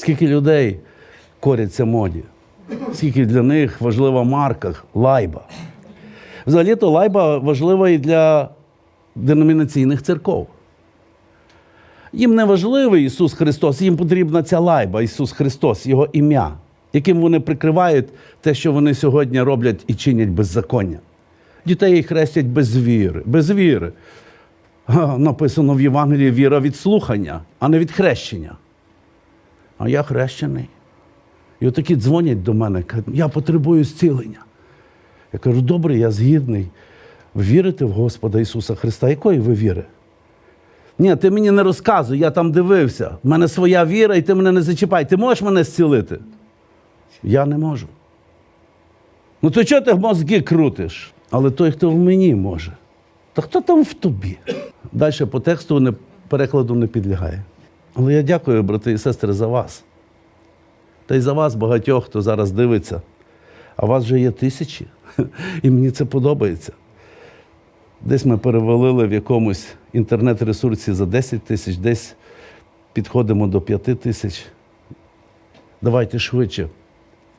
Скільки людей коряться моді, скільки для них важлива марка лайба. Взагалі-то лайба важлива і для деномінаційних церков. Їм не важливий Ісус Христос, їм потрібна ця лайба, Ісус Христос, Його ім'я, яким вони прикривають те, що вони сьогодні роблять і чинять беззаконня. Дітей хрестять без віри. Без віри. Написано в Євангелії віра від слухання, а не від хрещення. А я хрещений. І отакі дзвонять до мене, кажуть, я потребую зцілення. Я кажу, добре, я згідний. Вірите в Господа Ісуса Христа? Якої ви віри? Ні, ти мені не розказуй, я там дивився. У мене своя віра, і ти мене не зачіпай. Ти можеш мене зцілити? Я не можу. Ну то чого ти мозги крутиш? Але той, хто в мені може. Та хто там в тобі? Далі по тексту не, перекладу не підлягає. Але я дякую, брати і сестри, за вас. Та й за вас, багатьох, хто зараз дивиться. А вас вже є тисячі. І мені це подобається. Десь ми перевалили в якомусь інтернет-ресурсі за 10 тисяч, десь підходимо до 5 тисяч. Давайте швидше.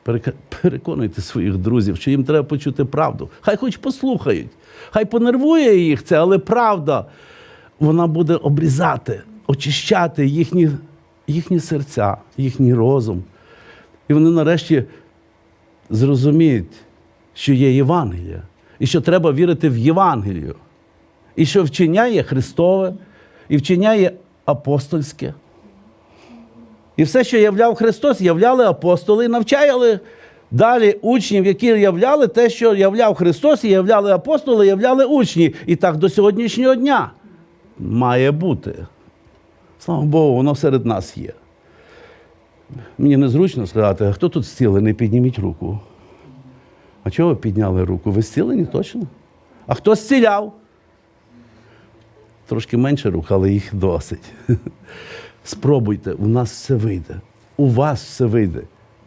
Переконуйте своїх друзів, що їм треба почути правду. Хай хоч послухають, хай понервує їх це, але правда вона буде обрізати, очищати їхні, їхні серця, їхній розум. І вони нарешті зрозуміють, що є Євангелія, і що треба вірити в Євангелію, і що вчиняє Христове, і вчиняє апостольське. І все, що являв Христос, являли апостоли і навчали далі учнів, які являли те, що являв Христос, і являли апостоли, являли учні. І так до сьогоднішнього дня має бути. Слава Богу, воно серед нас є. Мені незручно сказати, а хто тут зцілений, підніміть руку. А чого ви підняли руку? Ви зцілені точно? А хто зціляв? Трошки менше рук, але їх досить. Спробуйте, у нас все вийде. У вас все вийде.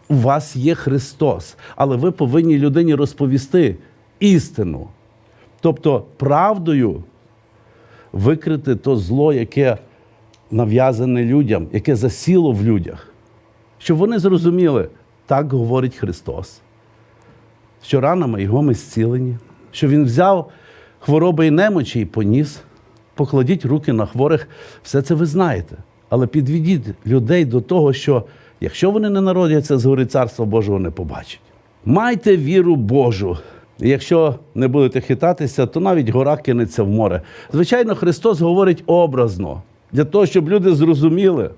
У вас є Христос, але ви повинні людині розповісти істину. Тобто правдою викрити то зло, яке нав'язане людям, яке засіло в людях. Щоб вони зрозуміли, так говорить Христос, що ранами його ми зцілені, що Він взяв хвороби і немочі і поніс. Покладіть руки на хворих, все це ви знаєте. Але підведіть людей до того, що якщо вони не народяться згори Царства Божого не побачать. Майте віру Божу. І Якщо не будете хитатися, то навіть гора кинеться в море. Звичайно, Христос говорить образно, для того, щоб люди зрозуміли.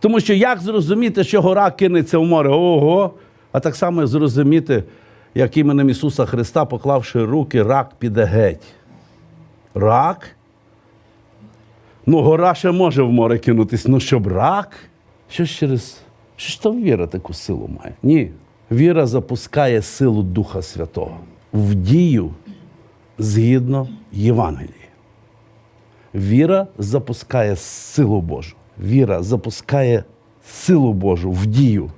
Тому що як зрозуміти, що гора кинеться в море? Ого! А так само зрозуміти, як іменем Ісуса Христа, поклавши руки, рак піде геть. Рак? Ну, гора ще може в море кинутись, ну щоб рак? Що ж через. Що ж там віра таку силу має? Ні. Віра запускає силу Духа Святого в дію згідно Євангелії. Віра запускає силу Божу. Віра запускає силу Божу в дію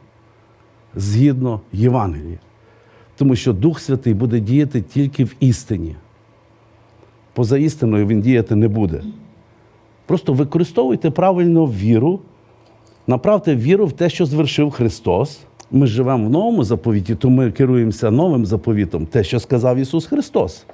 згідно Євангелії. Тому що Дух Святий буде діяти тільки в істині. Поза істиною він діяти не буде. Просто використовуйте правильно віру, направте віру в те, що звершив Христос. Ми живемо в новому заповіті, то ми керуємося новим заповітом, те, що сказав Ісус Христос.